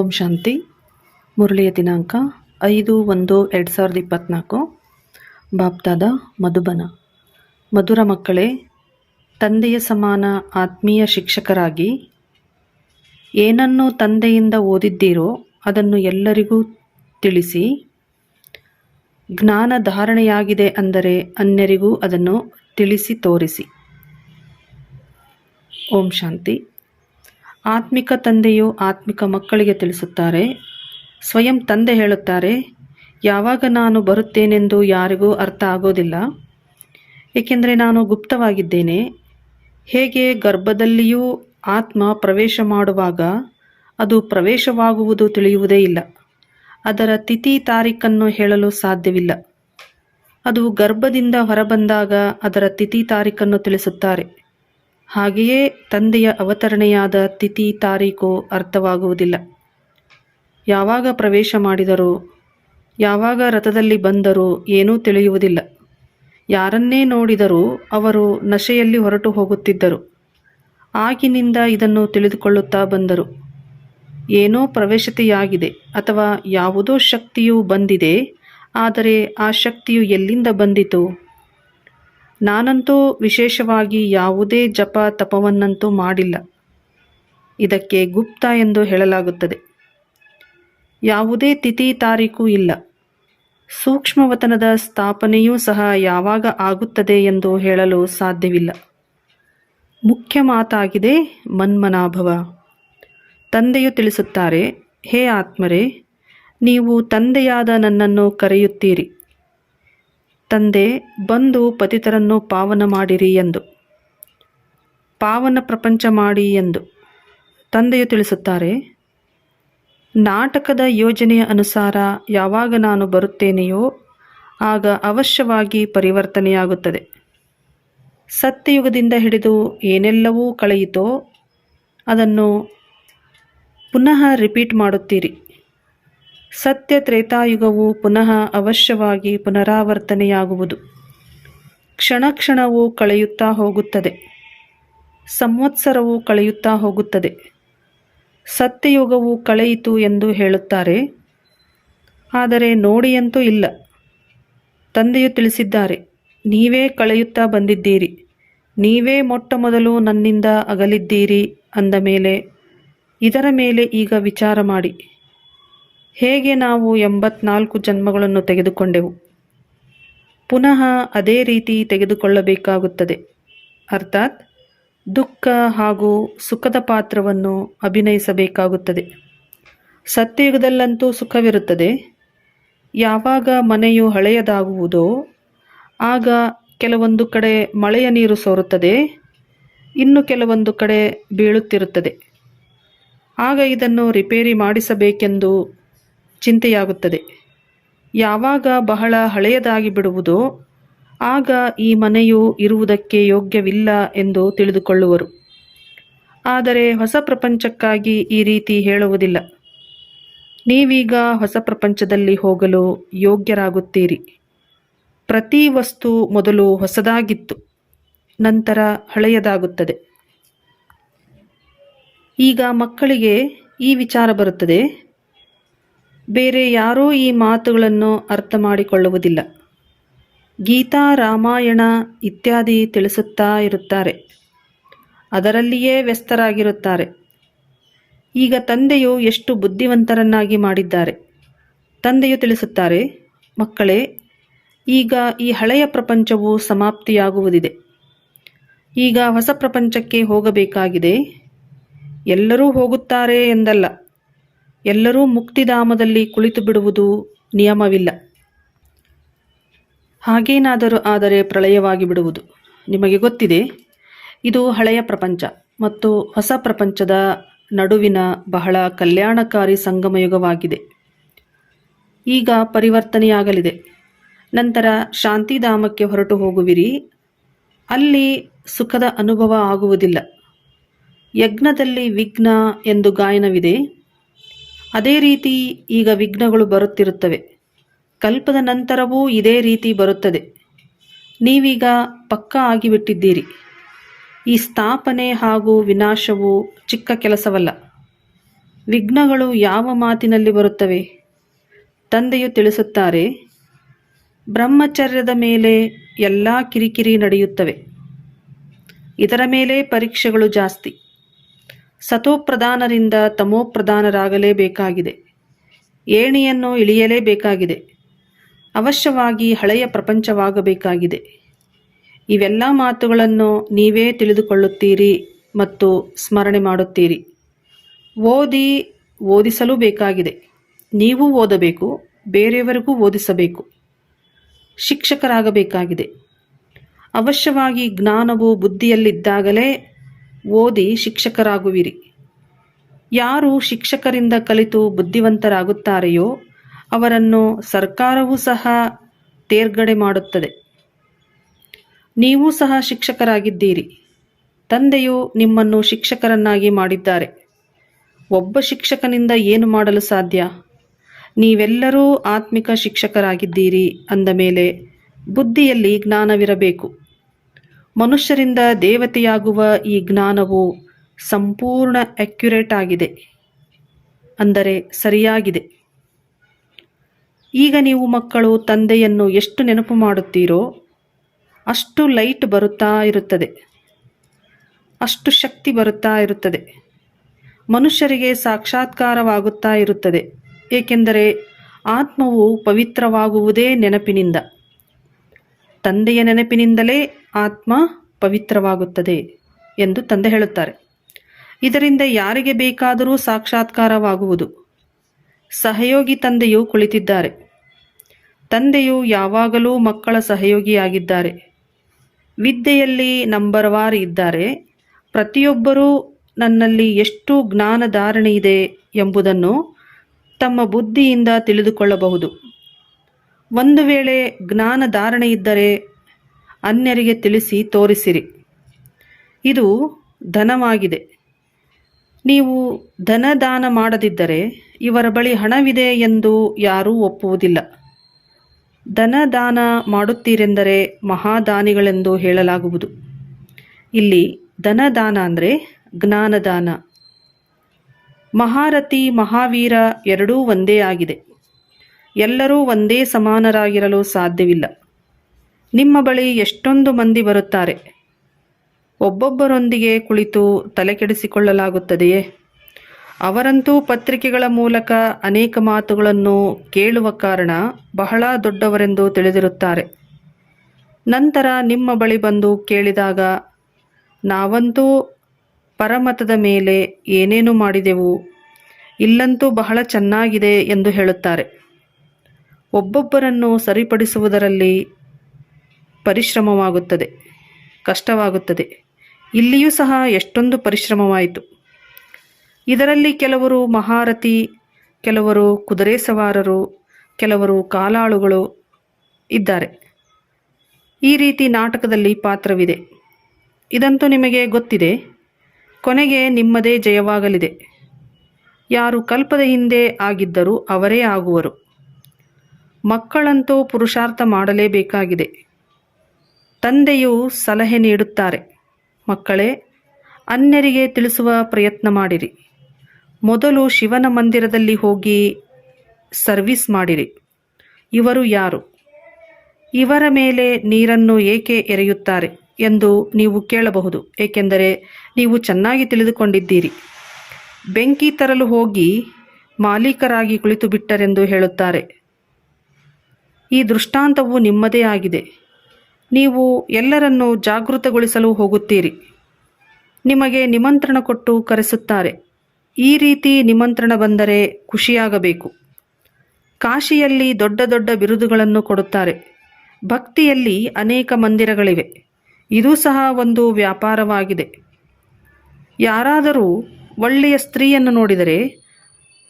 ಓಂ ಶಾಂತಿ. ಮುರಳಿಯ ದಿನಾಂಕ ಐದು ಒಂದು ಎರಡು ಸಾವಿರದ ಇಪ್ಪತ್ತ್ನಾಲ್ಕು ಬಾಪ್ತಾದ ಮಧುಬನ. ಮಧುರ ಮಕ್ಕಳೇ, ತಂದೆಯ ಸಮಾನ ಆತ್ಮೀಯ ಶಿಕ್ಷಕರಾಗಿ ಏನನ್ನು ತಂದೆಯಿಂದ ಓದಿದ್ದೀರೋ ಅದನ್ನು ಎಲ್ಲರಿಗೂ ತಿಳಿಸಿ. ಜ್ಞಾನ ಧಾರಣೆಯಾಗಿದೆ ಅಂದರೆ ಅನ್ಯರಿಗೂ ಅದನ್ನು ತಿಳಿಸಿ ತೋರಿಸಿ. ಓಂ ಶಾಂತಿ. ಆತ್ಮಿಕ ತಂದೆಯು ಆತ್ಮಿಕ ಮಕ್ಕಳಿಗೆ ತಿಳಿಸುತ್ತಾರೆ. ಸ್ವಯಂ ತಂದೆ ಹೇಳುತ್ತಾರೆ, ಯಾವಾಗ ನಾನು ಬರುತ್ತೇನೆಂದು ಯಾರಿಗೂ ಅರ್ಥ ಆಗೋದಿಲ್ಲ. ಏಕೆಂದರೆ ನಾನು ಗುಪ್ತವಾಗಿದ್ದೇನೆ. ಹೇಗೆ ಗರ್ಭದಲ್ಲಿಯೂ ಆತ್ಮ ಪ್ರವೇಶ ಮಾಡುವಾಗ ಅದು ಪ್ರವೇಶವಾಗುವುದು ತಿಳಿಯುವುದೇ ಇಲ್ಲ. ಅದರ ತಿಥಿ ತಾರೀಖನ್ನು ಹೇಳಲು ಸಾಧ್ಯವಿಲ್ಲ. ಅದು ಗರ್ಭದಿಂದ ಹೊರಬಂದಾಗ ಅದರ ತಿಥಿ ತಾರೀಖನ್ನು ತಿಳಿಸುತ್ತಾರೆ. ಹಾಗೆಯೇ ತಂದೆಯ ಅವತರಣೆಯಾದ ತಿಥಿ ತಾರೀಕು ಅರ್ಥವಾಗುವುದಿಲ್ಲ. ಯಾವಾಗ ಪ್ರವೇಶ ಮಾಡಿದರು, ಯಾವಾಗ ರಥದಲ್ಲಿ ಬಂದರು ಏನೂ ತಿಳಿಯುವುದಿಲ್ಲ. ಯಾರನ್ನೇ ನೋಡಿದರೂ ಅವರು ನಶೆಯಲ್ಲಿ ಹೊರಟು ಹೋಗುತ್ತಿದ್ದರು. ಆಗಿನಿಂದ ಇದನ್ನು ತಿಳಿದುಕೊಳ್ಳುತ್ತಾ ಬಂದರು. ಏನೋ ಪ್ರವೇಶತೆಯಾಗಿದೆ ಅಥವಾ ಯಾವುದೋ ಶಕ್ತಿಯು ಬಂದಿದೆ, ಆದರೆ ಆ ಶಕ್ತಿಯು ಎಲ್ಲಿಂದ ಬಂದಿತು? ನಾನಂತೂ ವಿಶೇಷವಾಗಿ ಯಾವುದೇ ಜಪ ತಪವನ್ನಂತೂ ಮಾಡಿಲ್ಲ. ಇದಕ್ಕೆ ಗುಪ್ತ ಎಂದು ಹೇಳಲಾಗುತ್ತದೆ. ಯಾವುದೇ ತಿಥಿ ತಾರೀಕು ಇಲ್ಲ. ಸೂಕ್ಷ್ಮವತನದ ಸ್ಥಾಪನೆಯೂ ಸಹ ಯಾವಾಗ ಆಗುತ್ತದೆ ಎಂದು ಹೇಳಲು ಸಾಧ್ಯವಿಲ್ಲ. ಮುಖ್ಯ ಮಾತಾಗಿದೆ ಮನ್ಮನಾಭವ. ತಂದೆಯು ತಿಳಿಸುತ್ತಾರೆ, ಹೇ ಆತ್ಮರೇ, ನೀವು ತಂದೆಯಾದ ನನ್ನನ್ನು ಕರೆಯುತ್ತೀರಿ. ತಂದೆ, ಬಂದು ಪತಿತರನ್ನು ಪಾವನ ಮಾಡಿರಿ ಎಂದು. ಪಾವನ ಪ್ರಪಂಚ ಮಾಡಿ ಎಂದು. ತಂದೆಯು ತಿಳಿಸುತ್ತಾರೆ, ನಾಟಕದ ಯೋಜನೆಯ ಅನುಸಾರ ಯಾವಾಗ ನಾನು ಬರುತ್ತೇನೆಯೋ ಆಗ ಅವಶ್ಯವಾಗಿ ಪರಿವರ್ತನೆಯಾಗುತ್ತದೆ. ಸತ್ಯಯುಗದಿಂದ ಹಿಡಿದು ಏನೆಲ್ಲವೂ ಕಳೆಯಿತೋ ಅದನ್ನು ಪುನಃ ರಿಪೀಟ್ ಮಾಡುತ್ತೀರಿ. ಸತ್ಯ ತ್ರೇತಾಯುಗವು ಪುನಃ ಅವಶ್ಯವಾಗಿ ಪುನರಾವರ್ತನೆಯಾಗುವುದು. ಕ್ಷಣ ಕ್ಷಣವೂ ಕಳೆಯುತ್ತಾ ಹೋಗುತ್ತದೆ. ಸಂವತ್ಸರವು ಕಳೆಯುತ್ತಾ ಹೋಗುತ್ತದೆ. ಸತ್ಯಯುಗವು ಕಳೆಯಿತು ಎಂದು ಹೇಳುತ್ತಾರೆ. ಆದರೆ ನೋಡಿಯಂತೂ ಇಲ್ಲ. ತಂದೆಯು ತಿಳಿಸಿದ್ದಾರೆ, ನೀವೇ ಕಳೆಯುತ್ತಾ ಬಂದಿದ್ದೀರಿ. ನೀವೇ ಮೊಟ್ಟ ಮೊದಲು ನನ್ನಿಂದ ಅಗಲಿದ್ದೀರಿ ಅಂದ ಮೇಲೆ, ಇದರ ಮೇಲೆ ಈಗ ವಿಚಾರ ಮಾಡಿ. ಹೇಗೆ ನಾವು ಎಂಬತ್ನಾಲ್ಕು ಜನ್ಮಗಳನ್ನು ತೆಗೆದುಕೊಂಡೆವು? ಪುನಃ ಅದೇ ರೀತಿ ತೆಗೆದುಕೊಳ್ಳಬೇಕಾಗುತ್ತದೆ. ಅರ್ಥಾತ್, ದುಃಖ ಹಾಗೂ ಸುಖದ ಪಾತ್ರವನ್ನು ಅಭಿನಯಿಸಬೇಕಾಗುತ್ತದೆ. ಸತ್ಯಯುಗದಲ್ಲಂತೂ ಸುಖವಿರುತ್ತದೆ. ಯಾವಾಗ ಮನೆಯು ಹಳೆಯದಾಗುವುದೋ, ಆಗ ಕೆಲವೊಂದು ಕಡೆ ಮಳೆಯ ನೀರು ಸೋರುತ್ತದೆ, ಇನ್ನು ಕೆಲವೊಂದು ಕಡೆ ಬೀಳುತ್ತಿರುತ್ತದೆ. ಆಗ ಇದನ್ನು ರಿಪೇರಿ ಮಾಡಿಸಬೇಕೆಂದು ಚಿಂತೆಯಾಗುತ್ತದೆ. ಯಾವಾಗ ಬಹಳ ಹಳೆಯದಾಗಿ ಬಿಡುವುದೋ ಆಗ ಈ ಮನೆಯು ಇರುವುದಕ್ಕೆ ಯೋಗ್ಯವಿಲ್ಲ ಎಂದು ತಿಳಿದುಕೊಳ್ಳುವರು. ಆದರೆ ಹೊಸ ಪ್ರಪಂಚಕ್ಕಾಗಿ ಈ ರೀತಿ ಹೇಳುವುದಿಲ್ಲ. ನೀವೀಗ ಹೊಸ ಪ್ರಪಂಚದಲ್ಲಿ ಹೋಗಲು ಯೋಗ್ಯರಾಗುತ್ತೀರಿ. ಪ್ರತಿ ವಸ್ತು ಮೊದಲು ಹೊಸದಾಗಿತ್ತು, ನಂತರ ಹಳೆಯದಾಗುತ್ತದೆ. ಈಗ ಮಕ್ಕಳಿಗೆ ಈ ವಿಚಾರ ಬರುತ್ತದೆ ಬೇರೆ ಯಾರೂ ಈ ಮಾತುಗಳನ್ನು ಅರ್ಥ ಮಾಡಿಕೊಳ್ಳುವುದಿಲ್ಲ ಗೀತಾ ರಾಮಾಯಣ ಇತ್ಯಾದಿ ತಿಳಿಸುತ್ತಾ ಇರುತ್ತಾರೆ. ಅದರಲ್ಲಿಯೇ ವ್ಯಸ್ತರಾಗಿರುತ್ತಾರೆ. ಈಗ ತಂದೆಯು ಎಷ್ಟು ಬುದ್ಧಿವಂತರನ್ನಾಗಿ ಮಾಡಿದ್ದಾರೆ? ತಂದೆಯು ತಿಳಿಸುತ್ತಾರೆ, ಮಕ್ಕಳೇ, ಈಗ ಈ ಹಳೆಯ ಪ್ರಪಂಚವು ಸಮಾಪ್ತಿಯಾಗುವುದಿದೆ. ಈಗ ಹೊಸ ಪ್ರಪಂಚಕ್ಕೆ ಹೋಗಬೇಕಾಗಿದೆ. ಎಲ್ಲರೂ ಹೋಗುತ್ತಾರೆ ಎಂದಲ್ಲ. ಎಲ್ಲರೂ ಮುಕ್ತಿಧಾಮದಲ್ಲಿ ಕುಳಿತು ಬಿಡುವುದು ನಿಯಮವಿಲ್ಲ. ಹಾಗೇನಾದರೂ ಆದರೆ ಪ್ರಳಯವಾಗಿ ಬಿಡುವುದು. ನಿಮಗೆ ಗೊತ್ತಿದೆ, ಇದು ಹಳೆಯ ಪ್ರಪಂಚ ಮತ್ತು ಹೊಸ ಪ್ರಪಂಚದ ನಡುವಿನ ಬಹಳ ಕಲ್ಯಾಣಕಾರಿ ಸಂಗಮಯುಗವಾಗಿದೆ. ಈಗ ಪರಿವರ್ತನೆಯಾಗಲಿದೆ. ನಂತರ ಶಾಂತಿಧಾಮಕ್ಕೆ ಹೊರಟು ಹೋಗುವಿರಿ. ಅಲ್ಲಿ ಸುಖದ ಅನುಭವ ಆಗುವುದಿಲ್ಲ. ಯಜ್ಞದಲ್ಲಿ ವಿಘ್ನ ಎಂದು ಗಾಯನವಿದೆ. ಅದೇ ರೀತಿ ಈಗ ವಿಘ್ನಗಳು ಬರುತ್ತಿರುತ್ತವೆ. ಕಲ್ಪದ ನಂತರವೂ ಇದೇ ರೀತಿ ಬರುತ್ತದೆ. ನೀವೀಗ ಪಕ್ಕಾ ಆಗಿಬಿಟ್ಟಿದ್ದೀರಿ. ಈ ಸ್ಥಾಪನೆ ಹಾಗೂ ವಿನಾಶವು ಚಿಕ್ಕ ಕೆಲಸವಲ್ಲ. ವಿಘ್ನಗಳು ಯಾವ ಮಾತಿನಲ್ಲಿ ಬರುತ್ತವೆ? ತಂದೆಯು ತಿಳಿಸುತ್ತಾರೆ, ಬ್ರಹ್ಮಚರ್ಯದ ಮೇಲೆ ಎಲ್ಲ ಕಿರಿಕಿರಿ ನಡೆಯುತ್ತವೆ. ಇದರ ಮೇಲೆ ಪರೀಕ್ಷೆಗಳು ಜಾಸ್ತಿ. ಸತೋಪ್ರಧಾನರಿಂದ ತಮೋಪ್ರಧಾನರಾಗಲೇಬೇಕಾಗಿದೆ. ಏಣಿಯನ್ನು ಇಳಿಯಲೇಬೇಕಾಗಿದೆ. ಅವಶ್ಯವಾಗಿ ಹಳೆಯ ಪ್ರಪಂಚವಾಗಬೇಕಾಗಿದೆ. ಇವೆಲ್ಲ ಮಾತುಗಳನ್ನು ನೀವೇ ತಿಳಿದುಕೊಳ್ಳುತ್ತೀರಿ ಮತ್ತು ಸ್ಮರಣೆ ಮಾಡುತ್ತೀರಿ. ಓದಿ ಓದಿಸಲು ಬೇಕಾಗಿದೆ ನೀವು ಓದಬೇಕು, ಬೇರೆಯವರಿಗೂ ಓದಿಸಬೇಕು. ಶಿಕ್ಷಕರಾಗಬೇಕಾಗಿದೆ. ಅವಶ್ಯವಾಗಿ ಜ್ಞಾನವು ಬುದ್ಧಿಯಲ್ಲಿದ್ದಾಗಲೇ ಓದಿ ಶಿಕ್ಷಕರಾಗುವಿರಿ. ಯಾರು ಶಿಕ್ಷಕರಿಂದ ಕಲಿತು ಬುದ್ಧಿವಂತರಾಗುತ್ತಾರೆಯೋ ಅವರನ್ನು ಸರ್ಕಾರವೂ ಸಹ ತೇರ್ಗಡೆ ಮಾಡುತ್ತದೆ. ನೀವು ಸಹ ಶಿಕ್ಷಕರಾಗಿದ್ದೀರಿ. ತಂದೆಯು ನಿಮ್ಮನ್ನು ಶಿಕ್ಷಕರನ್ನಾಗಿ ಮಾಡಿದ್ದಾರೆ. ಒಬ್ಬ ಶಿಕ್ಷಕನಿಂದ ಏನು ಮಾಡಲು ಸಾಧ್ಯ? ನೀವೆಲ್ಲರೂ ಆತ್ಮಿಕ ಶಿಕ್ಷಕರಾಗಿದ್ದೀರಿ ಅಂದ ಮೇಲೆ ಬುದ್ಧಿಯಲ್ಲಿ ಜ್ಞಾನವಿರಬೇಕು. ಮನುಷ್ಯರಿಂದ ದೇವತೆಯಾಗುವ ಈ ಜ್ಞಾನವು ಸಂಪೂರ್ಣ ಅಕ್ಯುರೇಟ್ ಆಗಿದೆ. ಅಂದರೆ ಸರಿಯಾಗಿದೆ. ಈಗ ನೀವು ಮಕ್ಕಳು, ತಂದೆಯನ್ನು ಎಷ್ಟು ನೆನಪು ಮಾಡುತ್ತೀರೋ ಅಷ್ಟು ಲೈಟ್ ಬರುತ್ತಾ ಇರುತ್ತದೆ. ಅಷ್ಟು ಶಕ್ತಿ ಬರುತ್ತಾ ಇರುತ್ತದೆ. ಮನುಷ್ಯರಿಗೆ ಸಾಕ್ಷಾತ್ಕಾರವಾಗುತ್ತಾ ಇರುತ್ತದೆ. ಏಕೆಂದರೆ ಆತ್ಮವು ಪವಿತ್ರವಾಗುವುದೇ ನೆನಪಿನಿಂದ. ತಂದೆಯ ನೆನಪಿನಿಂದಲೇ ಆತ್ಮ ಪವಿತ್ರವಾಗುತ್ತದೆ ಎಂದು ತಂದೆ ಹೇಳುತ್ತಾರೆ. ಇದರಿಂದ ಯಾರಿಗೆ ಬೇಕಾದರೂ ಸಾಕ್ಷಾತ್ಕಾರವಾಗುವುದು. ಸಹಯೋಗಿ ತಂದೆಯು ಕುಳಿತಿದ್ದಾರೆ. ತಂದೆಯು ಯಾವಾಗಲೂ ಮಕ್ಕಳ ಸಹಯೋಗಿಯಾಗಿದ್ದಾರೆ. ವಿದ್ಯೆಯಲ್ಲಿ ನಂಬರ್ವಾರ್ ಇದ್ದಾರೆ. ಪ್ರತಿಯೊಬ್ಬರೂ ನನ್ನಲ್ಲಿ ಎಷ್ಟು ಜ್ಞಾನಧಾರಣೆ ಇದೆ ಎಂಬುದನ್ನು ತಮ್ಮ ಬುದ್ಧಿಯಿಂದ ತಿಳಿದುಕೊಳ್ಳಬಹುದು. ಒಂದು ವೇಳೆ ಜ್ಞಾನ ಧಾರಣೆ ಇದ್ದರೆ ಅನ್ಯರಿಗೆ ತಿಳಿಸಿ ತೋರಿಸಿರಿ. ಇದು ಧನವಾಗಿದೆ. ನೀವು ಧನದಾನ ಮಾಡದಿದ್ದರೆ ಇವರ ಬಳಿ ಹಣವಿದೆ ಎಂದು ಯಾರೂ ಒಪ್ಪುವುದಿಲ್ಲ. ಧನದಾನ ಮಾಡುತ್ತೀರೆಂದರೆ ಮಹಾದಾನಿಗಳೆಂದು ಹೇಳಲಾಗುವುದು. ಇಲ್ಲಿ ಧನದಾನ ಅಂದರೆ ಜ್ಞಾನದಾನ. ಮಹಾರಥಿ, ಮಹಾವೀರ ಎರಡೂ ಒಂದೇ ಆಗಿದೆ. ಎಲ್ಲರೂ ಒಂದೇ ಸಮಾನರಾಗಿರಲು ಸಾಧ್ಯವಿಲ್ಲ. ನಿಮ್ಮ ಬಳಿ ಎಷ್ಟೊಂದು ಮಂದಿ ಬರುತ್ತಾರೆ. ಒಬ್ಬೊಬ್ಬರೊಂದಿಗೆ ಕುಳಿತು ತಲೆಕೆಡಿಸಿಕೊಳ್ಳಲಾಗುತ್ತದೆಯೇ? ಅವರಂತೂ ಪತ್ರಿಕೆಗಳ ಮೂಲಕ ಅನೇಕ ಮಾತುಗಳನ್ನು ಕೇಳುವ ಕಾರಣ ಬಹಳ ದೊಡ್ಡವರೆಂದು ತಿಳಿದಿರುತ್ತಾರೆ. ನಂತರ ನಿಮ್ಮ ಬಳಿ ಬಂದು ಕೇಳಿದಾಗ, ನಾವಂತೂ ಪರಮತದ ಮೇಲೆ ಏನೇನು ಮಾಡಿದೆವು? ಇಲ್ಲಂತೂ ಬಹಳ ಚೆನ್ನಾಗಿದೆ ಎಂದು ಹೇಳುತ್ತಾರೆ. ಒಬ್ಬೊಬ್ಬರನ್ನು ಸರಿಪಡಿಸುವುದರಲ್ಲಿ ಪರಿಶ್ರಮವಾಗುತ್ತದೆ, ಕಷ್ಟವಾಗುತ್ತದೆ. ಇಲ್ಲಿಯೂ ಸಹ ಎಷ್ಟೊಂದು ಪರಿಶ್ರಮವಾಯಿತು. ಇದರಲ್ಲಿ ಕೆಲವರು ಮಹಾರಥಿ, ಕೆಲವರು ಕುದುರೆ ಸವಾರರು ಕೆಲವರು ಕಾಲಾಳುಗಳು ಇದ್ದಾರೆ. ಈ ರೀತಿ ನಾಟಕದಲ್ಲಿ ಪಾತ್ರವಿದೆ. ಇದಂತೂ ನಿಮಗೆ ಗೊತ್ತಿದೆ, ಕೊನೆಗೆ ನಿಮ್ಮದೇ ಜಯವಾಗಲಿದೆ. ಯಾರು ಕಲ್ಪದ ಹಿಂದೆ ಆಗಿದ್ದರೂ ಅವರೇ ಆಗುವರು. ಮಕ್ಕಳಂತೂ ಪುರುಷಾರ್ಥ ಮಾಡಲೇಬೇಕಾಗಿದೆ. ತಂದೆಯು ಸಲಹೆ ನೀಡುತ್ತಾರೆ. ಮಕ್ಕಳೇ, ಅನ್ಯರಿಗೆ ತಿಳಿಸುವ ಪ್ರಯತ್ನ ಮಾಡಿರಿ. ಮೊದಲು ಶಿವನ ಮಂದಿರದಲ್ಲಿ ಹೋಗಿ ಸರ್ವಿಸ್ ಮಾಡಿರಿ. ಇವರು ಯಾರು? ಇವರ ಮೇಲೆ ನೀರನ್ನು ಏಕೆ ಎರೆಯುತ್ತಾರೆ ಎಂದು ನೀವು ಕೇಳಬಹುದು, ಏಕೆಂದರೆ ನೀವು ಚೆನ್ನಾಗಿ ತಿಳಿದುಕೊಂಡಿದ್ದೀರಿ. ಬೆಂಕಿ ತರಲು ಹೋಗಿ ಮಾಲೀಕರಾಗಿ ಕುಳಿತು ಬಿಟ್ಟರೆಂದು ಹೇಳುತ್ತಾರೆ. ಈ ದೃಷ್ಟಾಂತವು ನಿಮ್ಮದೇ ಆಗಿದೆ. ನೀವು ಎಲ್ಲರನ್ನೂ ಜಾಗೃತಗೊಳಿಸಲು ಹೋಗುತ್ತೀರಿ. ನಿಮಗೆ ನಿಮಂತ್ರಣ ಕೊಟ್ಟು ಕರೆಸುತ್ತಾರೆ. ಈ ರೀತಿ ನಿಮಂತ್ರಣ ಬಂದರೆ ಖುಷಿಯಾಗಬೇಕು. ಕಾಶಿಯಲ್ಲಿ ದೊಡ್ಡ ದೊಡ್ಡ ಬಿರುದುಗಳನ್ನು ಕೊಡುತ್ತಾರೆ. ಭಕ್ತಿಯಲ್ಲಿ ಅನೇಕ ಮಂದಿರಗಳಿವೆ. ಇದು ಸಹ ಒಂದು ವ್ಯಾಪಾರವಾಗಿದೆ. ಯಾರಾದರೂ ಒಳ್ಳೆಯ ಸ್ತ್ರೀಯನ್ನು ನೋಡಿದರೆ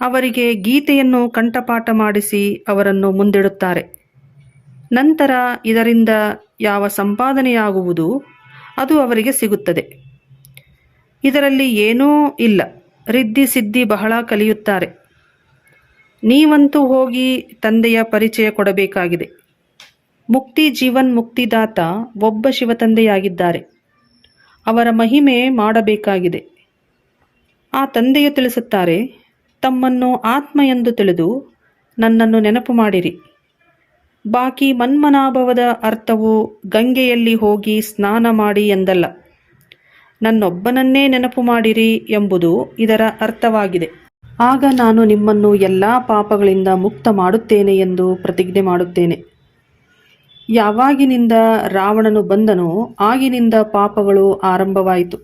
ಅವರಿಗೆ ಗೀತೆಯನ್ನು ಕಂಠಪಾಠ ಮಾಡಿಸಿ ಅವರನ್ನು ಮುಂದಿಡುತ್ತಾರೆ. ನಂತರ ಇದರಿಂದ ಯಾವ ಸಂಪಾದನೆಯಾಗುವುದು ಅದು ಅವರಿಗೆ ಸಿಗುತ್ತದೆ. ಇದರಲ್ಲಿ ಏನೂ ಇಲ್ಲ. ರಿದ್ದಿ ಸಿದ್ಧಿ ಬಹಳ ಕಲಿಯುತ್ತಾರೆ. ನೀವಂತೂ ಹೋಗಿ ತಂದೆಯ ಪರಿಚಯ ಕೊಡಬೇಕಾಗಿದೆ. ಮುಕ್ತಿ ಜೀವನ್ ಮುಕ್ತಿದಾತ ಒಬ್ಬ ಶಿವತಂದೆಯಾಗಿದ್ದಾರೆ ಅವರ ಮಹಿಮೆ ಮಾಡಬೇಕಾಗಿದೆ. ಆ ತಂದೆಯು ತಿಳಿಸುತ್ತಾರೆ, ತಮ್ಮನ್ನು ಆತ್ಮ ಎಂದು ತಿಳಿದು ನನ್ನನ್ನು ನೆನಪು ಮಾಡಿರಿ. ಬಾಕಿ ಮನ್ಮನಾಭವದ ಅರ್ಥವು ಗಂಗೆಯಲ್ಲಿ ಹೋಗಿ ಸ್ನಾನ ಮಾಡಿ ಎಂದಲ್ಲ. ನನ್ನೊಬ್ಬನನ್ನೇ ನೆನಪು ಮಾಡಿರಿ ಎಂಬುದು ಇದರ ಅರ್ಥವಾಗಿದೆ. ಆಗ ನಾನು ನಿಮ್ಮನ್ನು ಎಲ್ಲ ಪಾಪಗಳಿಂದ ಮುಕ್ತ ಮಾಡುತ್ತೇನೆ ಎಂದು ಪ್ರತಿಜ್ಞೆ ಮಾಡುತ್ತೇನೆ. ಯಾವಾಗಿನಿಂದ ರಾವಣನು ಬಂದನೋ ಆಗಿನಿಂದ ಪಾಪಗಳು ಆರಂಭವಾಯಿತು.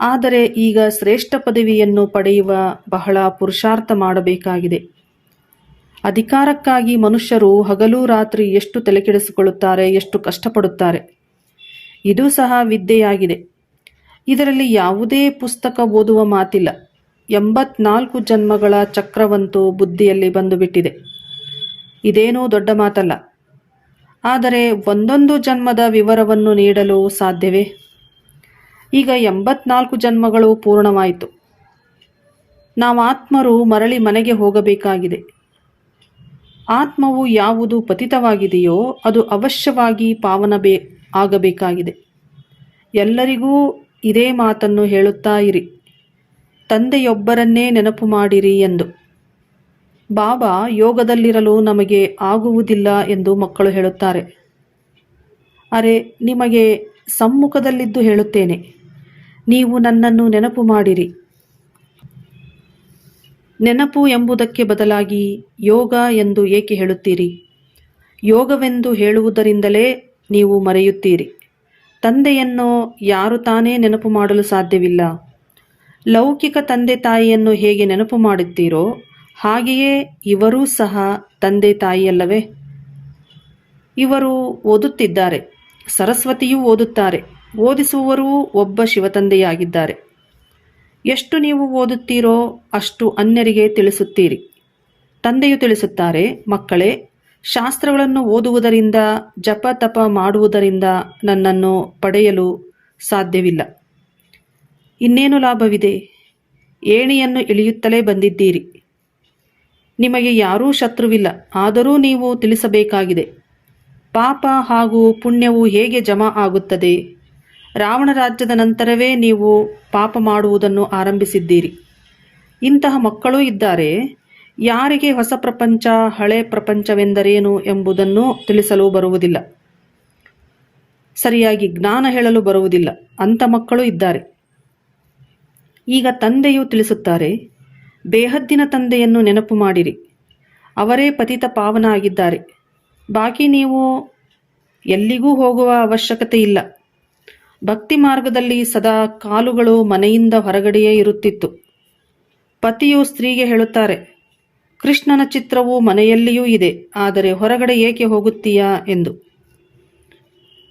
ಆದರೆ ಈಗ ಶ್ರೇಷ್ಠ ಪದವಿಯನ್ನು ಪಡೆಯುವ ಬಹಳ ಪುರುಷಾರ್ಥ ಮಾಡಬೇಕಾಗಿದೆ. ಅಧಿಕಾರಕ್ಕಾಗಿ ಮನುಷ್ಯರು ಹಗಲು ರಾತ್ರಿ ಎಷ್ಟು ತಲೆಕೆಡಿಸಿಕೊಳ್ಳುತ್ತಾರೆ, ಎಷ್ಟು ಕಷ್ಟಪಡುತ್ತಾರೆ. ಇದು ಸಹ ವಿದ್ಯೆಯಾಗಿದೆ. ಇದರಲ್ಲಿ ಯಾವುದೇ ಪುಸ್ತಕ ಓದುವ ಮಾತಿಲ್ಲ. ಎಂಬತ್ನಾಲ್ಕು ಜನ್ಮಗಳ ಚಕ್ರವಂತೂ ಬುದ್ಧಿಯಲ್ಲಿ ಬಂದುಬಿಟ್ಟಿದೆ. ಇದೇನೂ ದೊಡ್ಡ ಮಾತಲ್ಲ. ಆದರೆ ಒಂದೊಂದು ಜನ್ಮದ ವಿವರವನ್ನು ನೀಡಲು ಸಾಧ್ಯವೇ? ಈಗ ಎಂಬತ್ನಾಲ್ಕು ಜನ್ಮಗಳು ಪೂರ್ಣವಾಯಿತು. ನಾವು ಆತ್ಮರು ಮರಳಿ ಮನೆಗೆ ಹೋಗಬೇಕಾಗಿದೆ. ಆತ್ಮವು ಯಾವುದು ಪತಿತವಾಗಿದೆಯೋ ಅದು ಅವಶ್ಯವಾಗಿ ಪಾವನ ಬೇ ಆಗಬೇಕಾಗಿದೆ. ಎಲ್ಲರಿಗೂ ಇದೇ ಮಾತನ್ನು ಹೇಳುತ್ತಾ ಇರಿ. ತಂದೆಯೊಬ್ಬರನ್ನೇ ನೆನಪು ಮಾಡಿರಿ ಎಂದು. ಬಾಬಾ ಯೋಗದಲ್ಲಿರಲು ನಮಗೆ ಆಗುವುದಿಲ್ಲ ಎಂದು ಮಕ್ಕಳು ಹೇಳುತ್ತಾರೆ. ಅರೆ, ನಿಮಗೆ ಸಮ್ಮುಖದಲ್ಲಿದ್ದು ಹೇಳುತ್ತೇನೆ. ನೀವು ನನ್ನನ್ನು ನೆನಪು ಮಾಡಿರಿ. ನೆನಪು ಎಂಬುದಕ್ಕೆ ಬದಲಾಗಿ ಯೋಗ ಎಂದು ಏಕೆ ಹೇಳುತ್ತೀರಿ? ಯೋಗವೆಂದು ಹೇಳುವುದರಿಂದಲೇ ನೀವು ಮರೆಯುತ್ತೀರಿ. ತಂದೆಯನ್ನು ಯಾರು ತಾನೇ ನೆನಪು ಮಾಡಲು ಸಾಧ್ಯವಿಲ್ಲ. ಲೌಕಿಕ ತಂದೆ ತಾಯಿಯನ್ನು ಹೇಗೆ ನೆನಪು ಮಾಡುತ್ತೀರೋ, ಹಾಗೆಯೇ ಇವರೂ ಸಹ ತಂದೆ ತಾಯಿಯಲ್ಲವೇ? ಇವರು ಓದುತ್ತಿದ್ದಾರೆ. ಸರಸ್ವತಿಯೂ ಓದುತ್ತಾರೆ. ಓದಿಸುವವರೂ ಒಬ್ಬ ಶಿವತಂದೆಯಾಗಿದ್ದಾರೆ. ಎಷ್ಟು ನೀವು ಓದುತ್ತೀರೋ ಅಷ್ಟು ಅನ್ಯರಿಗೆ ತಿಳಿಸುತ್ತೀರಿ. ತಂದೆಯು ತಿಳಿಸುತ್ತಾರೆ, ಮಕ್ಕಳೇ, ಶಾಸ್ತ್ರಗಳನ್ನು ಓದುವುದರಿಂದ, ಜಪ ತಪ ಮಾಡುವುದರಿಂದ ನನ್ನನ್ನು ಪಡೆಯಲು ಸಾಧ್ಯವಿಲ್ಲ. ಇನ್ನೇನು ಲಾಭವಿದೆ? ಏಣಿಯನ್ನು ಇಳಿಯುತ್ತಲೇ ಬಂದಿದ್ದೀರಿ. ನಿಮಗೆ ಯಾರೂ ಶತ್ರುವಿಲ್ಲ, ಆದರೂ ನೀವು ತಿಳಿಸಬೇಕಾಗಿದೆ. ಪಾಪ ಹಾಗೂ ಪುಣ್ಯವು ಹೇಗೆ ಜಮಾ ಆಗುತ್ತದೆ? ರಾವಣ ರಾಜ್ಯದ ನಂತರವೇ ನೀವು ಪಾಪ ಮಾಡುವುದನ್ನು ಆರಂಭಿಸಿದ್ದೀರಿ. ಇಂತಹ ಮಕ್ಕಳೂ ಇದ್ದಾರೆ. ಯಾರಿಗೆ ಹೊಸ ಪ್ರಪಂಚ, ಹಳೆ ಪ್ರಪಂಚವೆಂದರೇನು ಎಂಬುದನ್ನು ತಿಳಿಸಲು ಬರುವುದಿಲ್ಲ. ಸರಿಯಾಗಿ ಜ್ಞಾನ ಹೇಳಲು ಬರುವುದಿಲ್ಲ. ಅಂಥ ಮಕ್ಕಳು ಇದ್ದಾರೆ. ಈಗ ತಂದೆಯು ತಿಳಿಸುತ್ತಾರೆ, ಬೇಹದ್ದಿನ ತಂದೆಯನ್ನು ನೆನಪು ಮಾಡಿರಿ. ಅವರೇ ಪತಿತ ಪಾವನ ಆಗಿದ್ದಾರೆ. ಬಾಕಿ ನೀವು ಎಲ್ಲಿಗೂ ಹೋಗುವ ಅವಶ್ಯಕತೆ ಇಲ್ಲ. ಭಕ್ತಿ ಮಾರ್ಗದಲ್ಲಿ ಸದಾ ಕಾಲುಗಳು ಮನೆಯಿಂದ ಹೊರಗಡೆಯೇ ಇರುತ್ತಿತ್ತು. ಪತಿಯು ಸ್ತ್ರೀಗೆ ಹೇಳುತ್ತಾರೆ, ಕೃಷ್ಣನ ಚಿತ್ರವು ಮನೆಯಲ್ಲಿಯೂ ಇದೆ, ಆದರೆ ಹೊರಗಡೆ ಏಕೆ ಹೋಗುತ್ತೀಯಾ? ಎಂದು.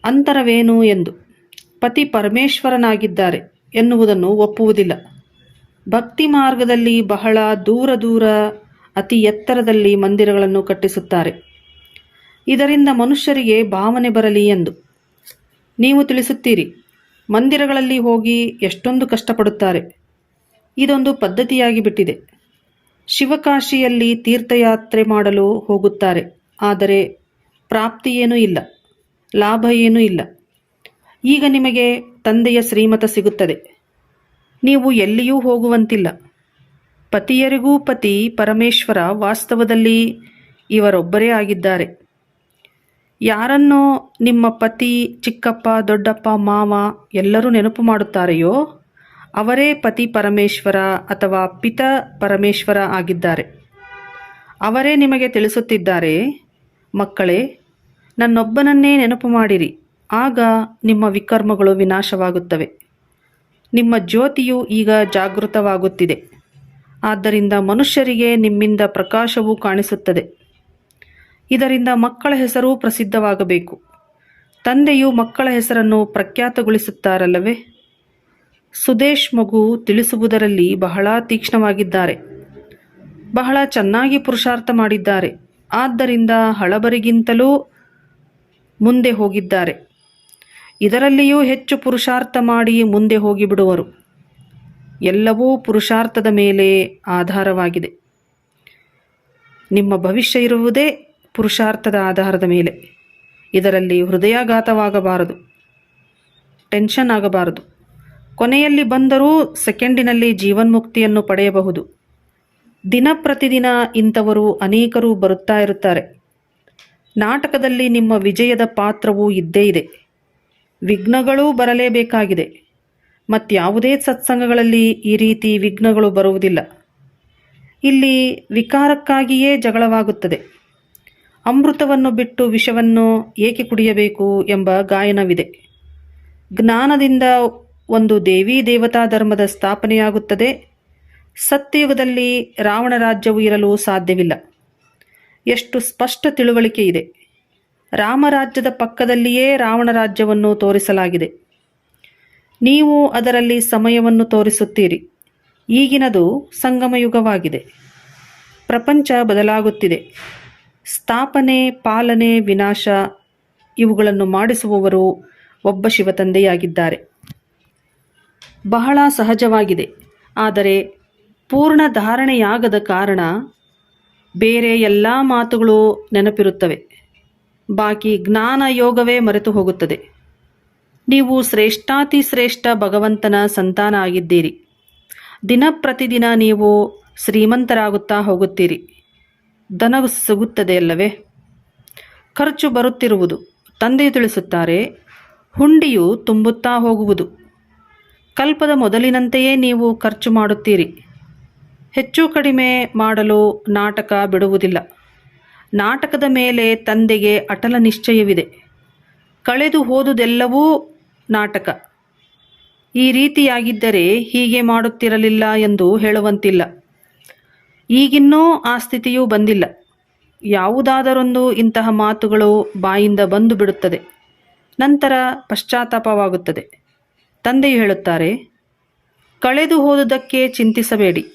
ಅಂತರವೇನು? ಎಂದು. ಪತಿ ಪರಮೇಶ್ವರನಾಗಿದ್ದಾರೆ ಎನ್ನುವುದನ್ನು ಒಪ್ಪುವುದಿಲ್ಲ. ಭಕ್ತಿ ಮಾರ್ಗದಲ್ಲಿ ಬಹಳ ದೂರ ದೂರ ಅತಿ ಎತ್ತರದಲ್ಲಿ ಮಂದಿರಗಳನ್ನು ಕಟ್ಟಿಸುತ್ತಾರೆ. ಇದರಿಂದ ಮನುಷ್ಯರಿಗೆ ಭಾವನೆ ಬರಲಿ ಎಂದು. ನೀವು ತಿಳಿಸುತ್ತೀರಿ. ಮಂದಿರಗಳಲ್ಲಿ ಹೋಗಿ ಎಷ್ಟೊಂದು ಕಷ್ಟಪಡುತ್ತಾರೆ. ಇದೊಂದು ಪದ್ಧತಿಯಾಗಿ ಬಿಟ್ಟಿದೆ. ಶಿವಕಾಶಿಯಲ್ಲಿ ತೀರ್ಥಯಾತ್ರೆ ಮಾಡಲು ಹೋಗುತ್ತಾರೆ. ಆದರೆ ಪ್ರಾಪ್ತಿ ಏನೂ ಇಲ್ಲ. ಲಾಭ ಏನೂ ಇಲ್ಲ. ಈಗ ನಿಮಗೆ ತಂದೆಯ ಶ್ರೀಮತ ಸಿಗುತ್ತದೆ. ನೀವು ಎಲ್ಲಿಯೂ ಹೋಗುವಂತಿಲ್ಲ. ಪತಿಯರಿಗೂ ಪತಿ ಪರಮೇಶ್ವರ ವಾಸ್ತವದಲ್ಲಿ ಇವರೊಬ್ಬರೇ ಆಗಿದ್ದಾರೆ. ಯಾರನ್ನೋ ನಿಮ್ಮ ಪತಿ, ಚಿಕ್ಕಪ್ಪ, ದೊಡ್ಡಪ್ಪ, ಮಾವ ಎಲ್ಲರೂ ನೆನಪು ಮಾಡುತ್ತಾರೆಯೋ, ಅವರೇ ಪತಿ ಪರಮೇಶ್ವರ ಅಥವಾ ಪಿತ ಪರಮೇಶ್ವರ ಆಗಿದ್ದಾರೆ. ಅವರೇ ನಿಮಗೆ ತಿಳಿಸುತ್ತಿದ್ದಾರೆ, ಮಕ್ಕಳೇ, ನನ್ನೊಬ್ಬನನ್ನೇ ನೆನಪು ಮಾಡಿರಿ, ಆಗ ನಿಮ್ಮ ವಿಕರ್ಮಗಳು ವಿನಾಶವಾಗುತ್ತವೆ. ನಿಮ್ಮ ಜ್ಯೋತಿಯು ಈಗ ಜಾಗೃತವಾಗುತ್ತಿದೆ. ಆದ್ದರಿಂದ ಮನುಷ್ಯರಿಗೆ ನಿಮ್ಮಿಂದ ಪ್ರಕಾಶವು ಕಾಣಿಸುತ್ತದೆ. ಇದರಿಂದ ಮಕ್ಕಳ ಹೆಸರು ಪ್ರಸಿದ್ಧವಾಗಬೇಕು. ತಂದೆಯು ಮಕ್ಕಳ ಹೆಸರನ್ನು ಪ್ರಖ್ಯಾತಗೊಳಿಸುತ್ತಾರಲ್ಲವೇ? ಸುದೇಶ್ ಮಗು ತಿಳಿಸುವುದರಲ್ಲಿ ಬಹಳ ತೀಕ್ಷ್ಣವಾಗಿದ್ದಾರೆ. ಬಹಳ ಚೆನ್ನಾಗಿ ಪುರುಷಾರ್ಥ ಮಾಡಿದ್ದಾರೆ. ಆದ್ದರಿಂದ ಹಳಬರಿಗಿಂತಲೂ ಮುಂದೆ ಹೋಗಿದ್ದಾರೆ. ಇದರಲ್ಲಿಯೂ ಹೆಚ್ಚು ಪುರುಷಾರ್ಥ ಮಾಡಿ ಮುಂದೆ ಹೋಗಿಬಿಡುವರು. ಎಲ್ಲವೂ ಪುರುಷಾರ್ಥದ ಮೇಲೆ ಆಧಾರವಾಗಿದೆ. ನಿಮ್ಮ ಭವಿಷ್ಯ ಇರುವುದೇ ಪುರುಷಾರ್ಥದ ಆಧಾರದ ಮೇಲೆ. ಇದರಲ್ಲಿ ಹೃದಯಾಘಾತವಾಗಬಾರದು. ಟೆನ್ಷನ್ ಆಗಬಾರದು. ಕೊನೆಯಲ್ಲಿ ಬಂದರೂ ಸೆಕೆಂಡಿನಲ್ಲಿ ಜೀವನ್ಮುಕ್ತಿಯನ್ನು ಪಡೆಯಬಹುದು. ದಿನ ಪ್ರತಿದಿನ ಇಂಥವರು ಅನೇಕರು ಬರುತ್ತಾ ಇರುತ್ತಾರೆ. ನಾಟಕದಲ್ಲಿ ನಿಮ್ಮ ವಿಜಯದ ಪಾತ್ರವೂ ಇದ್ದೇ ಇದೆ. ವಿಘ್ನಗಳೂ ಬರಲೇಬೇಕಾಗಿದೆ. ಮತ್ತಾವುದೇ ಸತ್ಸಂಗಗಳಲ್ಲಿ ಈ ರೀತಿ ವಿಘ್ನಗಳು ಬರುವುದಿಲ್ಲ. ಇಲ್ಲಿ ವಿಕಾರಕ್ಕಾಗಿಯೇ ಜಗಳವಾಗುತ್ತದೆ. ಅಮೃತವನ್ನು ಬಿಟ್ಟು ವಿಷವನ್ನು ಏಕೆ ಕುಡಿಯಬೇಕು ಎಂಬ ಗಾಯನವಿದೆ. ಜ್ಞಾನದಿಂದ ಒಂದು ದೇವಿ ದೇವತಾ ಧರ್ಮದ ಸ್ಥಾಪನೆಯಾಗುತ್ತದೆ. ಸತ್ಯಯುಗದಲ್ಲಿ ರಾವಣ ರಾಜ್ಯವು ಇರಲು ಸಾಧ್ಯವಿಲ್ಲ. ಎಷ್ಟು ಸ್ಪಷ್ಟ ತಿಳುವಳಿಕೆ ಇದೆ. ರಾಮರಾಜ್ಯದ ಪಕ್ಕದಲ್ಲಿಯೇ ರಾವಣ ರಾಜ್ಯವನ್ನು ತೋರಿಸಲಾಗಿದೆ. ನೀವು ಅದರಲ್ಲಿ ಸಮಯವನ್ನು ತೋರಿಸುತ್ತೀರಿ. ಈಗಿನದು ಸಂಗಮಯುಗವಾಗಿದೆ. ಪ್ರಪಂಚ ಬದಲಾಗುತ್ತಿದೆ. ಸ್ಥಾಪನೆ, ಪಾಲನೆ, ವಿನಾಶ ಇವುಗಳನ್ನು ಮಾಡಿಸುವವರು ಒಬ್ಬ ಶಿವತಂದೆಯಾಗಿದ್ದಾರೆ. ಬಹಳ ಸಹಜವಾಗಿದೆ. ಆದರೆ ಪೂರ್ಣ ಧಾರಣೆಯಾಗದ ಕಾರಣ ಬೇರೆ ಎಲ್ಲ ಮಾತುಗಳು ನೆನಪಿರುತ್ತವೆ. ಬಾಕಿ ಜ್ಞಾನ ಯೋಗವೇ ಮರೆತು ಹೋಗುತ್ತದೆ. ನೀವು ಶ್ರೇಷ್ಠಾತಿ ಶ್ರೇಷ್ಠ ಭಗವಂತನ ಸಂತಾನ ಆಗಿದ್ದೀರಿ. ದಿನ ಪ್ರತಿದಿನ ನೀವು ಶ್ರೀಮಂತರಾಗುತ್ತಾ ಹೋಗುತ್ತೀರಿ. ದನ ಸಿಗುತ್ತದೆ ಅಲ್ಲವೇ? ಖರ್ಚು ಬರುತ್ತಿರುವುದು. ತಂದೆ ತಿಳಿಸುತ್ತಾರೆ, ಹುಂಡಿಯು ತುಂಬುತ್ತಾ ಹೋಗುವುದು. ಕಲ್ಪದ ಮೊದಲಿನಂತೆಯೇ ನೀವು ಖರ್ಚು ಮಾಡುತ್ತೀರಿ. ಹೆಚ್ಚು ಕಡಿಮೆ ಮಾಡಲು ನಾಟಕ ಬಿಡುವುದಿಲ್ಲ. ನಾಟಕದ ಮೇಲೆ ತಂದೆಗೆ ಅಟಲ ನಿಶ್ಚಯವಿದೆ. ಕಳೆದು ಹೋದುದೆಲ್ಲವೂ ನಾಟಕ. ಈ ರೀತಿಯಾಗಿದ್ದರೆ ಹೀಗೆ ಮಾಡುತ್ತಿರಲಿಲ್ಲ ಎಂದು ಹೇಳುವಂತಿಲ್ಲ. ಈಗಿನ್ನೂ ಆ ಸ್ಥಿತಿಯೂ ಬಂದಿಲ್ಲ. ಯಾವುದಾದರೊಂದು ಇಂತಹ ಮಾತುಗಳು ಬಾಯಿಂದ ಬಂದು ಬಿಡುತ್ತದೆ. ನಂತರ ಪಶ್ಚಾತ್ತಾಪವಾಗುತ್ತದೆ. ತಂದೆಯು ಹೇಳುತ್ತಾರೆ, ಕಳೆದು ಹೋದುದಕ್ಕೆ ಚಿಂತಿಸಬೇಡಿ.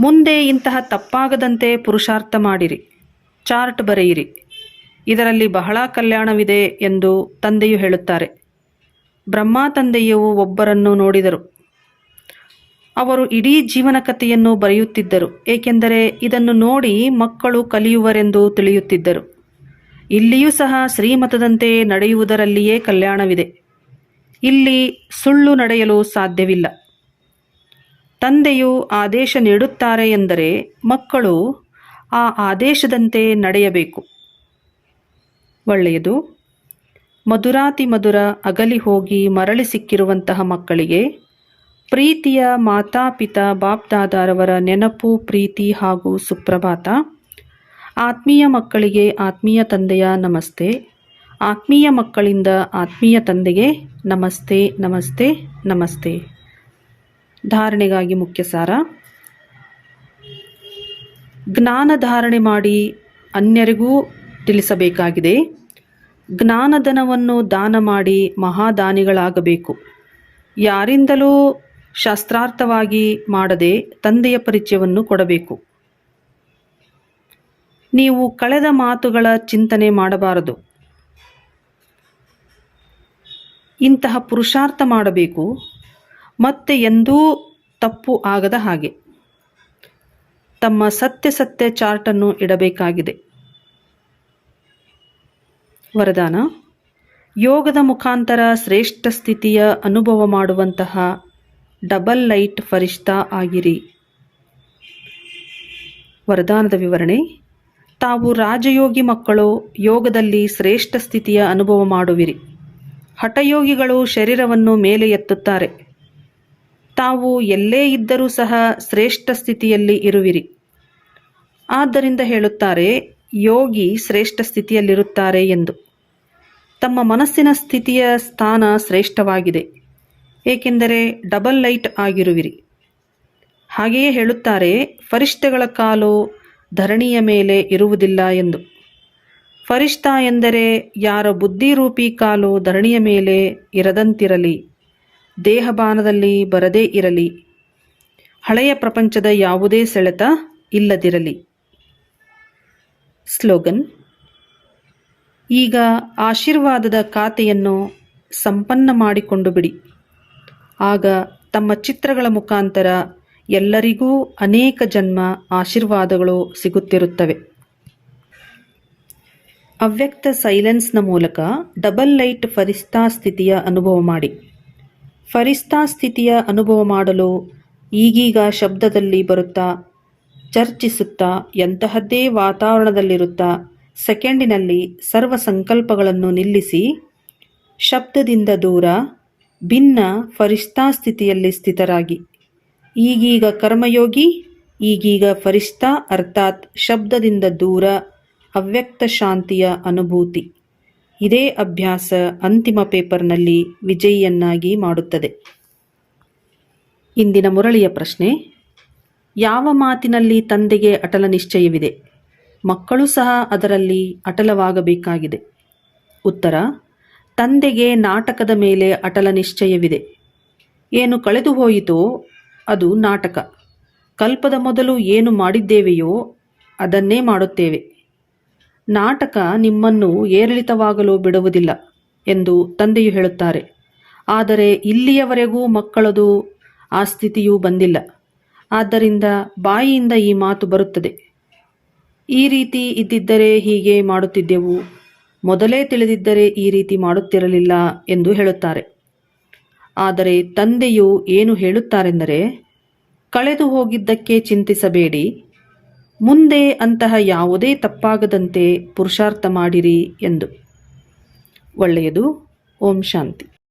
ಮುಂದೆ ಇಂತಹ ತಪ್ಪಾಗದಂತೆ ಪುರುಷಾರ್ಥ ಮಾಡಿರಿ. ಚಾರ್ಟ್ ಬರೆಯಿರಿ. ಇದರಲ್ಲಿ ಬಹಳ ಕಲ್ಯಾಣವಿದೆ ಎಂದು ತಂದೆಯು ಹೇಳುತ್ತಾರೆ. ಬ್ರಹ್ಮ ತಂದೆಯು ಒಬ್ಬರನ್ನು ನೋಡಿದರು. ಅವರು ಇಡೀ ಜೀವನ ಕಥೆಯನ್ನು ಬರೆಯುತ್ತಿದ್ದರು, ಏಕೆಂದರೆ ಇದನ್ನು ನೋಡಿ ಮಕ್ಕಳು ಕಲಿಯುವರೆಂದು ತಿಳಿಯುತ್ತಿದ್ದರು. ಇಲ್ಲಿಯೂ ಸಹ ಶ್ರೀಮತದಂತೆ ನಡೆಯುವುದರಲ್ಲಿಯೇ ಕಲ್ಯಾಣವಿದೆ. ಇಲ್ಲಿ ಸುಳ್ಳು ನಡೆಯಲು ಸಾಧ್ಯವಿಲ್ಲ. ತಂದೆಯು ಆದೇಶ ನೀಡುತ್ತಾರೆ ಎಂದರೆ ಮಕ್ಕಳು ಆ ಆದೇಶದಂತೆ ನಡೆಯಬೇಕು. ಒಳ್ಳೆಯದು. ಮಧುರಾತಿ ಮಧುರ ಅಗಲಿ ಹೋಗಿ ಮರಳಿ ಸಿಕ್ಕಿರುವಂತಹ ಮಕ್ಕಳಿಗೆ ಪ್ರೀತಿಯ ಮಾತಾಪಿತಾ ಬಾಪ್ದಾದಾರವರ ನೆನಪು, ಪ್ರೀತಿ ಹಾಗೂ ಸುಪ್ರಭಾತ. ಆತ್ಮೀಯ ಮಕ್ಕಳಿಗೆ ಆತ್ಮೀಯ ತಂದೆಯ ನಮಸ್ತೆ. ಆತ್ಮೀಯ ಮಕ್ಕಳಿಂದ ಆತ್ಮೀಯ ತಂದೆಗೆ ನಮಸ್ತೆ ನಮಸ್ತೆ ನಮಸ್ತೆ. ಧಾರಣೆಗಾಗಿ ಮುಖ್ಯ ಸಾರ. ಜ್ಞಾನ ಧಾರಣೆ ಮಾಡಿ ಅನ್ಯರಿಗೂ ತಿಳಿಸಬೇಕಾಗಿದೆ. ಜ್ಞಾನಧನವನ್ನು ದಾನ ಮಾಡಿ ಮಹಾದಾನಿಗಳಾಗಬೇಕು. ಯಾರಿಂದಲೂ ಶಾಸ್ತ್ರಾರ್ಥವಾಗಿ ಮಾಡದೆ ತಂದೆಯ ಪರಿಚಯವನ್ನು ಕೊಡಬೇಕು. ನೀವು ಕಳೆದ ಮಾತುಗಳ ಚಿಂತನೆ ಮಾಡಬಾರದು. ಇಂತಹ ಪುರುಷಾರ್ಥ ಮಾಡಬೇಕು. ಮತ್ತೆ ಎಂದೂ ತಪ್ಪು ಆಗದ ಹಾಗೆ. ತಮ್ಮ ಸತ್ಯ ಸತ್ಯ ಚಾರ್ಟನ್ನು ಇಡಬೇಕಾಗಿದೆ. ವರದಾನ, ಯೋಗದ ಮುಖಾಂತರ ಶ್ರೇಷ್ಠ ಸ್ಥಿತಿಯ ಅನುಭವ ಮಾಡುವಂತಹ ಡಬಲ್ ಲೈಟ್ ಫರಿಷ್ಠಾ ಆಗಿರಿ. ವರದಾನದ ವಿವರಣೆ, ತಾವು ರಾಜಯೋಗಿ ಮಕ್ಕಳು, ಯೋಗದಲ್ಲಿ ಶ್ರೇಷ್ಠ ಸ್ಥಿತಿಯ ಅನುಭವ ಮಾಡುವಿರಿ. ಹಠಯೋಗಿಗಳು ಶರೀರವನ್ನು ಮೇಲೆ ಎತ್ತುತ್ತಾರೆ. ತಾವು ಎಲ್ಲೇ ಇದ್ದರೂ ಸಹ ಶ್ರೇಷ್ಠ ಸ್ಥಿತಿಯಲ್ಲಿ ಇರುವಿರಿ. ಆದ್ದರಿಂದ ಹೇಳುತ್ತಾರೆ, ಯೋಗಿ ಶ್ರೇಷ್ಠ ಸ್ಥಿತಿಯಲ್ಲಿರುತ್ತಾರೆ ಎಂದು. ತಮ್ಮ ಮನಸ್ಸಿನ ಸ್ಥಿತಿಯ ಸ್ಥಾನ ಶ್ರೇಷ್ಠವಾಗಿದೆ. ಏಕೆಂದರೆ ಡಬಲ್ ಲೈಟ್ ಆಗಿರುವಿರಿ. ಹಾಗೆಯೇ ಹೇಳುತ್ತಾರೆ ಫರಿಷ್ಠಗಳ ಕಾಲು ಧರಣಿಯ ಮೇಲೆ ಇರುವುದಿಲ್ಲ ಎಂದು. ಫರಿಷ್ಠ ಎಂದರೆ ಯಾರ ಬುದ್ಧಿರೂಪಿ ಕಾಲು ಧರಣಿಯ ಮೇಲೆ ಇರದಂತಿರಲಿ, ದೇಹಬಾನದಲ್ಲಿ ಬರದೇ ಇರಲಿ, ಹಳೆಯ ಪ್ರಪಂಚದ ಯಾವುದೇ ಸೆಳೆತ ಇಲ್ಲದಿರಲಿ. ಸ್ಲೋಗನ್, ಈಗ ಆಶೀರ್ವಾದದ ಖಾತೆಯನ್ನು ಸಂಪನ್ನ ಮಾಡಿಕೊಂಡು ಬಿಡಿ. ಆಗ ತಮ್ಮ ಚಿತ್ರಗಳ ಮುಖಾಂತರ ಎಲ್ಲರಿಗೂ ಅನೇಕ ಜನ್ಮ ಆಶೀರ್ವಾದಗಳು ಸಿಗುತ್ತಿರುತ್ತವೆ. ಅವ್ಯಕ್ತ ಸೈಲೆನ್ಸ್ನ ಮೂಲಕ ಡಬಲ್ ಲೈಟ್ ಫರಿಸ್ತಾ ಸ್ಥಿತಿಯ ಅನುಭವ ಮಾಡಿ. ಫರಿಸ್ತಾ ಸ್ಥಿತಿಯ ಅನುಭವ ಮಾಡಲು ಈಗೀಗ ಶಬ್ದದಲ್ಲಿ ಬರುತ್ತಾ, ಚರ್ಚಿಸುತ್ತಾ, ಎಂತಹದ್ದೇ ವಾತಾವರಣದಲ್ಲಿರುತ್ತಾ, ಸೆಕೆಂಡಿನಲ್ಲಿ ಸರ್ವ ಸಂಕಲ್ಪಗಳನ್ನು ನಿಲ್ಲಿಸಿ, ಶಬ್ದದಿಂದ ದೂರ ಭಿನ್ನ ಫರಿಷ್ಠಾ ಸ್ಥಿತಿಯಲ್ಲಿ ಸ್ಥಿತರಾಗಿ. ಈಗೀಗ ಕರ್ಮಯೋಗಿ, ಈಗೀಗ ಫರಿಷ್ಠಾ ಅರ್ಥಾತ್ ಶಬ್ದದಿಂದ ದೂರ, ಅವ್ಯಕ್ತ ಶಾಂತಿಯ ಅನುಭೂತಿ. ಇದೇ ಅಭ್ಯಾಸ ಅಂತಿಮ ಪೇಪರ್ನಲ್ಲಿ ವಿಜಯಿಯನ್ನಾಗಿ ಮಾಡುತ್ತದೆ. ಇಂದಿನ ಮುರಳಿಯ ಪ್ರಶ್ನೆ, ಯಾವ ಮಾತಿನಲ್ಲಿ ತಂದೆಗೆ ಅಟಲ ನಿಶ್ಚಯವಿದೆ? ಮಕ್ಕಳು ಸಹ ಅದರಲ್ಲಿ ಅಟಲವಾಗಬೇಕಾಗಿದೆ. ಉತ್ತರ ತಂದೆಗೆ ನಾಟಕದ ಮೇಲೆ ಅಟಲ ನಿಶ್ಚಯವಿದೆ. ಏನು ಕಳೆದು ಹೋಯಿತೋ ಅದು ನಾಟಕ. ಕಲ್ಪದ ಮೊದಲು ಏನು ಮಾಡಿದ್ದೇವೆಯೋ ಅದನ್ನೇ ಮಾಡುತ್ತೇವೆ. ನಾಟಕ ನಿಮ್ಮನ್ನು ಏರಿಳಿತವಾಗಲು ಬಿಡುವುದಿಲ್ಲ ಎಂದು ತಂದೆಯು ಹೇಳುತ್ತಾರೆ. ಆದರೆ ಇಲ್ಲಿಯವರೆಗೂ ಮಕ್ಕಳದು ಆ ಸ್ಥಿತಿಯೂ ಬಂದಿಲ್ಲ. ಆದ್ದರಿಂದ ಬಾಯಿಯಿಂದ ಈ ಮಾತು ಬರುತ್ತದೆ. ಈ ರೀತಿ ಇದ್ದಿದ್ದರೆ ಹೀಗೆ ಮಾಡುತ್ತಿದ್ದೆವು. ಮೊದಲೇ ತಿಳಿದಿದ್ದರೆ ಈ ರೀತಿ ಮಾಡುತ್ತಿರಲಿಲ್ಲ ಎಂದು ಹೇಳುತ್ತಾರೆ. ಆದರೆ ತಂದೆಯು ಏನು ಹೇಳುತ್ತಾರೆಂದರೆ, ಕಳೆದು ಹೋಗಿದ್ದಕ್ಕೆ ಚಿಂತಿಸಬೇಡಿ. ಮುಂದೆ ಅಂತಹ ಯಾವುದೇ ತಪ್ಪಾಗದಂತೆ ಪುರುಷಾರ್ಥ ಮಾಡಿರಿ ಎಂದು. ಒಳ್ಳೆಯದು. ಓಂ ಶಾಂತಿ.